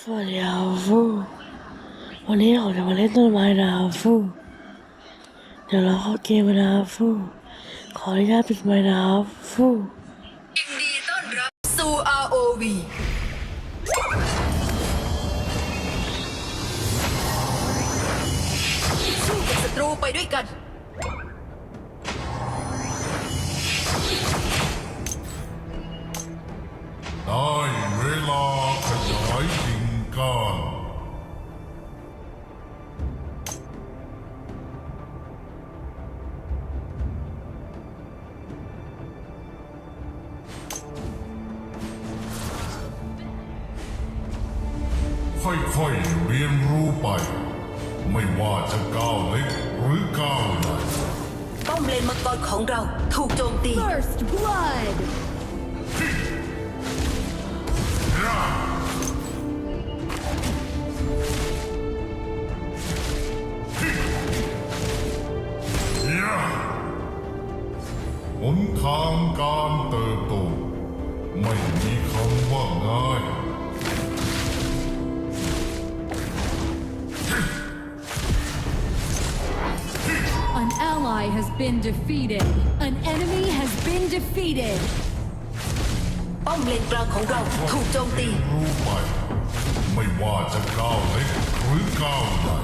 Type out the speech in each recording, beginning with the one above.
สวัสดีครับฟูวันนี้เราจะมาเล่นต้นไม้นะครับฟูเดี๋ยวเราเข้าเกมนะครับฟูขออนุญาตปิดไมค์นะครับฟูยินดีต้อนรับสู่ ROV สู้กับศัตรูไปด้วยกัน ตี First blood. Ally has been defeated. An enemy has been defeated. ป้อมเลนกลางของเราถูกโจมตี รู้ไปไม่ว่าจะก้าวเล็กหรือก้าวใหญ่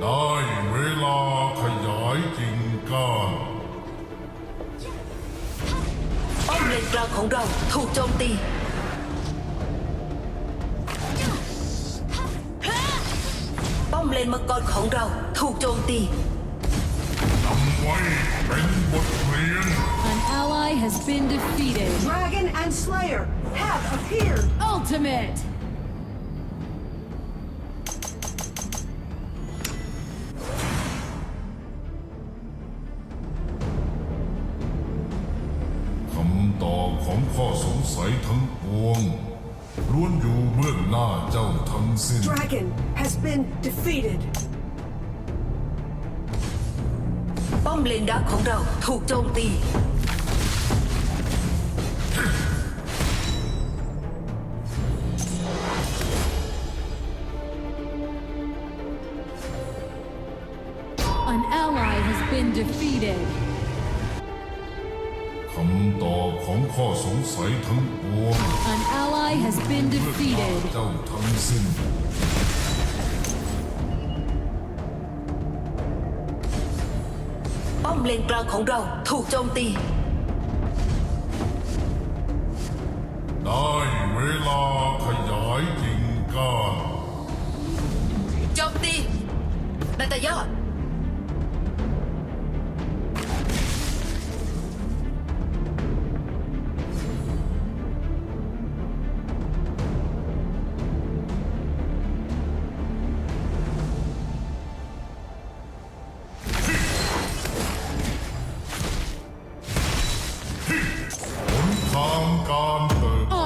ได้เวลาขยายกิ่งก้าน กลางของเราถูกโจมตี ป้อมเลนมังกรของเราถูกโจมตี จำไว้เป็นบทเรียน An ally has been defeated. Dragon and Slayer have appeared. Ultimate. ตอบของข้อสงสัยทั้งปวงล้วนอยู่เบื้องหน้าเจ้าทั้งสิ้น Dragon has been defeated. ป้อมเลนดักของเราถูกโจมตี An ally has been defeated. คำตอบของข้อสงสัยทั้งปวง An ally has been เบื้องหน้า defeated. เจ้าทั้งสิ้น ป้อมเลนกลางของเราถูกโจมตี ได้เวลาขยายกิ่งก้านโจมตีนาตายอด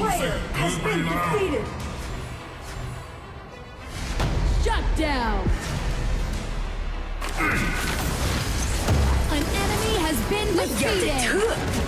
Slayer เกิน has ไป been แล้ว defeated. Shut down. An enemy has been อย่าจะ defeated.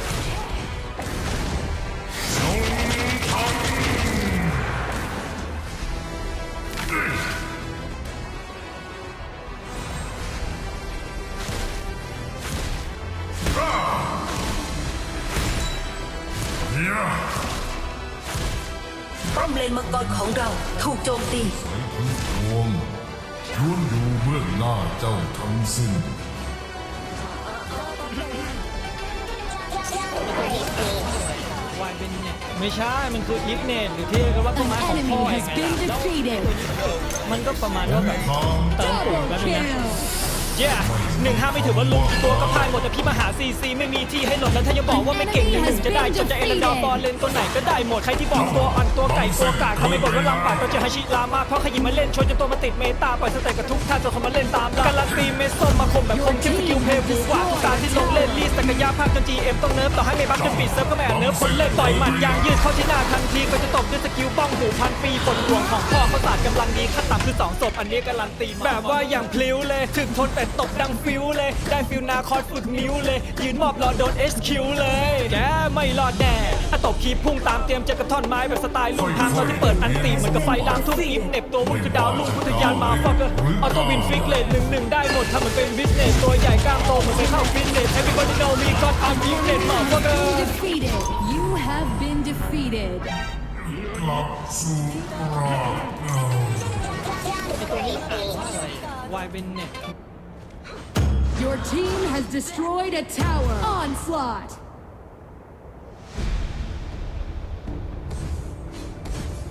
นมังกรของเราถูกโจมตีใส่ทั้งปวงล้วนอยู่เบื้องหน้าเจ้าทั้งสิ้น What วายเป็นเนี่ยไม่ใช่ มันคืออีฟเนตหรือที่เรียกกันว่าต้น An ไม้ของพ่อ enemy ไง has been แล้ว defeated. มันก็ประมาณว่าแบบทางเติมปุ๋ยแป๊บนึงนะ Kill. เย้ หนึ่งห้าไม่ถือว่าลุงกี่ตัวก็พ่ายหมดแต่พี่มาหาซีซีไม่มีที่ให้หลบแล้วถ้ายังบอกว่าไม่เก่งหนึ่งหนึ่งจะได้จนจะเอเลนดอร์บอลเลนตัวไหนก็ได้หมดใครที่บอกตัวอ่อนตัวไก่ตัวกาดเขาไม่บอกว่าลำบากก็จะฮาชิลามาเพราะขยิมมาเล่นชนจนตัวมาติดเมตาปล่อยสเต็ปกับทุกท่าจนเขามาเล่นตามเราการันตีเมสส้มมาคมแบบคมเข้ม สกิลเพย์บูกว่าทุกการที่ลงเล่นรีสักยาภาพจน GM ต้องเนิร์ฟต่อให้ไม่บัฟจนปิดเซิร์ฟก็ไม่อาจเนิร์ฟคนเล่นต่อยหมัดยางยืดเข้าที่หน้าทันทีก็จะตบด้วยสกิลป้องหูพันปีฝนหลวงของพ่อเขาศาสตร์กำลังดีขั้นต่ำคือสองศพอันนี้การันตีแบบว่าอย่างพลิ้วเลย ถึงทนแต่ตบดังฟิวเลย ได้ฟิวนาคอยฝึกนิ้วเลย ยืนมอบรอโดน SQ เลยแกไม่รอดแน่ ตบคีบพุ่งตามเตรียมเจอกับท่อนไม้แบบสไตล์ลุงทางตอนที่เปิดอันตีเหมือนกับไฟลามทุ่งอิฟเหน็บตัววุ่นคือดาวลุ่งพุทธยานมาฟักเกอร์ออโต้วินฟิกเลทหนึ่งหนึ่งได้หมดถ้ามันเป็นบิสเนสตัวใหญ่กล้ามโตเหมือนไปเข้าฟิตเนส everybody know me got I'm in it มาฟักเกอ Been ร์ defeated. You have been defeated. กลับสู่รากเหง้าวายเป็นเน็ต Your team has destroyed a tower. Onslaught.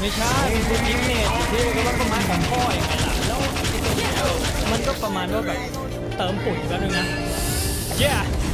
ไม่ใช่คืออิฟเนตที่เรียกว่าต้นไม้ของพ่ออย่างไงล่ะแล้วมันก็ประมาณว่าแบบเติมปุ๋ยแป๊บนึงนะเย้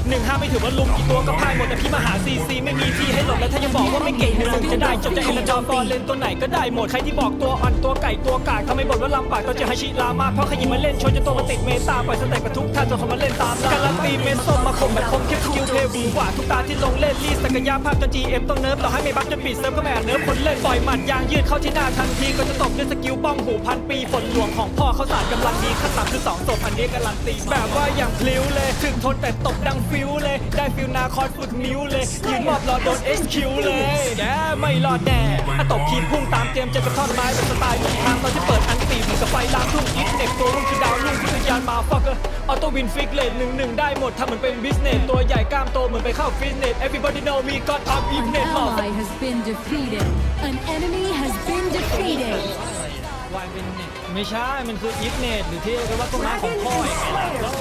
หนึ่งห้าไม่ถือว่าลุงกี่ตัวก็พ่ายหมดแต่พี่มาหาซีซีไม่มีที่ให้หลบแล้วถ้ายังบอกว่าไม่เก่งหนึ่งหนึ่งจะได้จนจะเอเลนดอร์บอลเลนตัวไหนก็ได้หมดใครที่บอกตัวอ่อนตัวไก่ตัวกาดเขาไม่บ่นว่าลำบากก็จะฮาชิลามากเพราะขยิมมาเล่นชนจนตัวมาติดเมตาปล่อยสเต็ปกับทุกท่าจนเขามาเล่นตามเราการันตีเมสส้มมาคมแบบคมเข้มสกิลเพย์บูกว่าทุกตาที่ลงเล่นรีดศักยาภาพจน GM ต้องเนิร์ฟต่อให้ไม่บัฟจนปิดเซิร์ฟก็ไม่เนิร์ฟคนเล่นปล่อยหมัดยางยืดเข้าที่หน้าทันทีก็จะตบด้วยสกิลป้องหูพันปีฝนหลวงของพ่อเขาศาสตร์กำลังดีขั้นต่ำคือสองศพอันนี้การันตีแบบว่าอย่างพลิ้วเลยถึงทนแต่ตบดังฟิวเลย ได้ฟิลนาคอสฝึกนิ้วเลยยืนมอบรอโดน SQ เลยแกไม่รอดแน่อะตบคีบพุ่งตามเตรียมเจอกับท่อนไม้แบบสไตล์ลุงทางตอนที่เปิดอันตีเหมือนกับไฟลามทุ่งอิฟเน็บตัวรุ่งคือดาวรุ่งพุทธยานมาฟักเกอร์ออโต้วินฟิกเลทหนึ่งหนึ่งได้หมดถ้ามันเป็นบิสเนสตัวใหญ่กล้ามโตเหมือนไปเข้าฟิตเนส everybody know me got I'm in An it มา ally has been defeated. An enemy has been defeated. วายเป็นเน็ตไม่ใช่ มันคืออีฟเน็ตหรือที่เรียกกันว่าต้นไม้ของพ่ออย่างไงล่ะแล้ว